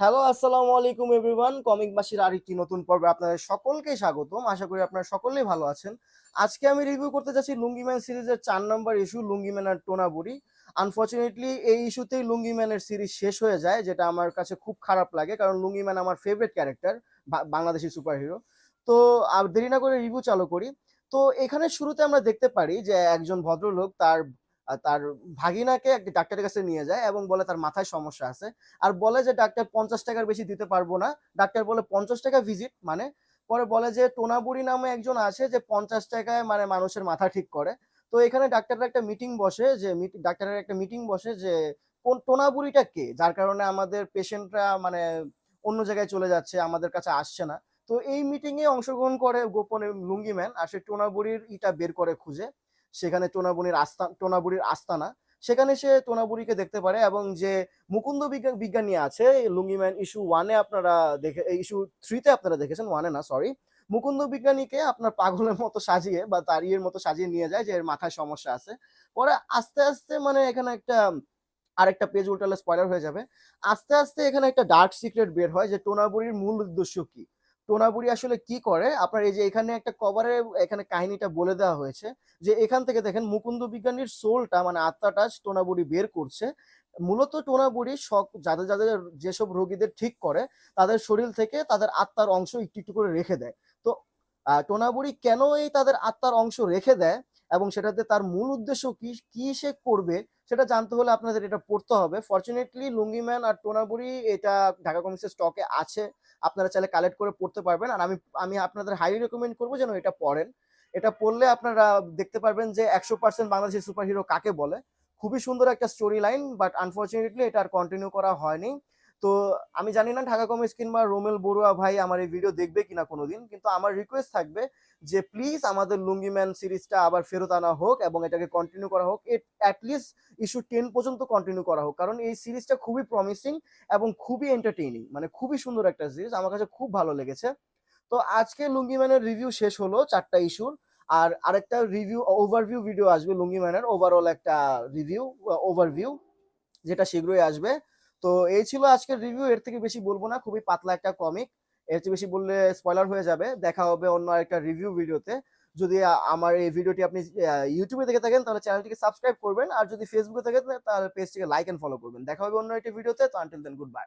Hello, আসসালামু আলাইকুম everyone. Comic মাসির আরেকটি নতুন পর্বে আপনাদের সকলকে স্বাগতম। আশা করি আপনারা সকলেই ভালো আছেন। আজকে আমি রিভিউ করতে যাচ্ছি লুঙ্গিম্যান সিরিজের চার নম্বর ইস্যু লুঙ্গিম্যান আর টোনাবুরি। আনফর্চুনেটলি এই ইস্যুতেই লুঙ্গিম্যানের সিরিজ শেষ হয়ে যায়, যেটা আমার কাছে খুব খারাপ লাগে, কারণ লুঙ্গিম্যান আমার ফেভারিট ক্যারেক্টার বাংলাদেশি সুপারহিরো তো, আর দেরি না করে রিভিউ চালু করি। তো, এখানে শুরুতে আমরা দেখতে পারি যে একজন ভদ্রলোক তার তার ভাগিনাকে একটি ডাক্তারের কাছে নিয়ে যায় এবং বলে তার মাথায় সমস্যা আছে। আর বলে যে, ডাক্তার, পঞ্চাশ টাকার বেশি দিতে পারব না। ডাক্তার বলে, পঞ্চাশ টাকা ভিজিট মানে? পরে বলে যে টোনাবুড়ি নামে একজন আছে যে, পঞ্চাশ টাকায় মানে মানুষের মাথা ঠিক করে। তো এখানে ডাক্তারের একটা মিটিং বসে যে ডাক্তারের একটা মিটিং বসে যে, কোন টোনাবুড়িটা কে? যার কারণে আমাদের পেশেন্টরা মানে অন্য জায়গায় চলে যাচ্ছে, আমাদের কাছে আসছে না। তো এই মিটিং এ অংশগ্রহণ করে গোপনে লুঙ্গি ম্যান আর সে টোনাবুড়ির ইটা বের করে খুঁজে। সেখানে টোনাবুড়ির আস্থা টোনাবুড়ির আস্তানা। সেখানে সে টোনাবুড়িকে দেখতে পারে এবং যে মুকুন্দ বিজ্ঞান বিজ্ঞানী আছে, লুঙ্গিম্যান ইস্যু ওয়ানে আপনারা দেখে ইস্যু থ্রিতে আপনারা দেখেছেন, ওয়ানে না, সরি। মুকুন্দ বিজ্ঞানীকে আপনার পাগলের মতো সাজিয়ে বা তার ইয়ের মতো সাজিয়ে নিয়ে যায় যে এর মাথায় সমস্যা আছে। পরে আস্তে আস্তে মানে এখানে একটা, আরেকটা পেজ উল্টালে স্পয়লার হয়ে যাবে। আস্তে আস্তে এখানে একটা ডার্ক সিক্রেট বের হয় যে টোনাবুড়ির মূল উদ্দেশ্য কি? টোনাবুড়ি আসলে কি করে? আপনার এই যে এখানে একটা কভারে এখানে কাহিনীটা বলে দেওয়া হয়েছে যে এখান থেকে দেখেন মুকুন্দ বিজ্ঞানীর সোলটা মানে আত্মাটা টোনাবুড়ি বের করছে। মূলত টোনাবুড়ি শখ যাদের যাদের যেসব রোগীদের ঠিক করে, তাদের শরীর থেকে তাদের আত্মার অংশ একটু একটু করে রেখে দেয়। তো টোনাবুড়ি কেন এই তাদের আত্মার অংশ রেখে দেয়? এবং সেটাতে তার মূল উদ্দেশ্য কি কি সে করবে সেটা জানতে হলে আপনাদের এটা পড়তে হবে। ফরচুনেটলি লুঙ্গিম্যান আর টোনাবুড়ি এটা ঢাকা কমিক্সের স্টকে আছে। আপনারা চাইলে কালেক্ট করে পড়তে পারবেন। আর আমি আমি আপনাদের হাইলি রেকমেন্ড করব যেন এটা পড়েন। এটা পড়লে আপনারা দেখতে পারবেন যে একশো পার্সেন্ট বাংলাদেশের সুপারহিরো কাকে বলে। খুবই সুন্দর একটা স্টোরি লাইন বাট আনফর্চুনেটলি এটা আর কন্টিনিউ করা হয়নি। তো আমি জানি না ঢাকা কমিক্স কিংবা রোমেল বড়ুয়া ভাই আমার এই ভিডিও দেখবে কিনা কোনোদিন, কিন্তু আমার রিকোয়েস্ট থাকবে যে প্লিজ আমাদের লুঙ্গিম্যান সিরিজটা আবার ফেরত আনা হোক এবং এটাকে কন্টিনিউ করা হোক অ্যাটলিস্ট ইস্যু টেন পর্যন্ত কন্টিনিউ করা হোক। কারণ এই সিরিজটা খুবই প্রমিসিং এবং খুবই এন্টারটেইনিং মানে খুবই সুন্দর একটা সিরিজ আমার কাছে খুব ভালো লেগেছে। তো আজকে লুঙ্গিম্যানের রিভিউ শেষ হলো চারটা ইস্যুর আর আরেকটা রিভিউ ওভারভিউ ভিডিও আসবে লুঙ্গিম্যানের ওভারঅল একটা রিভিউ ওভারভিউ যেটা শীঘ্রই আসবে। তো এই ছিল আজকের রিভিউ এর থেকে বেশি বলব না, খুবই পাতলা একটা কমিক এর চেয়ে বেশি বললে স্পয়লার হয়ে যাবে, দেখা হবে অন্য একটা রিভিউ ভিডিওতে। যদি আমার এই ভিডিওটি আপনি ইউটিউবে দেখে থাকেন, তাহলে চ্যানেলটিকে সাবস্ক্রাইব করবেন, আর যদি ফেসবুকে থাকেন তাহলে পেজটিকে লাইক এন্ড ফলো করবেন। দেখা হবে অন্য একটি ভিডিওতে তো আনটিল দেন গুড বাই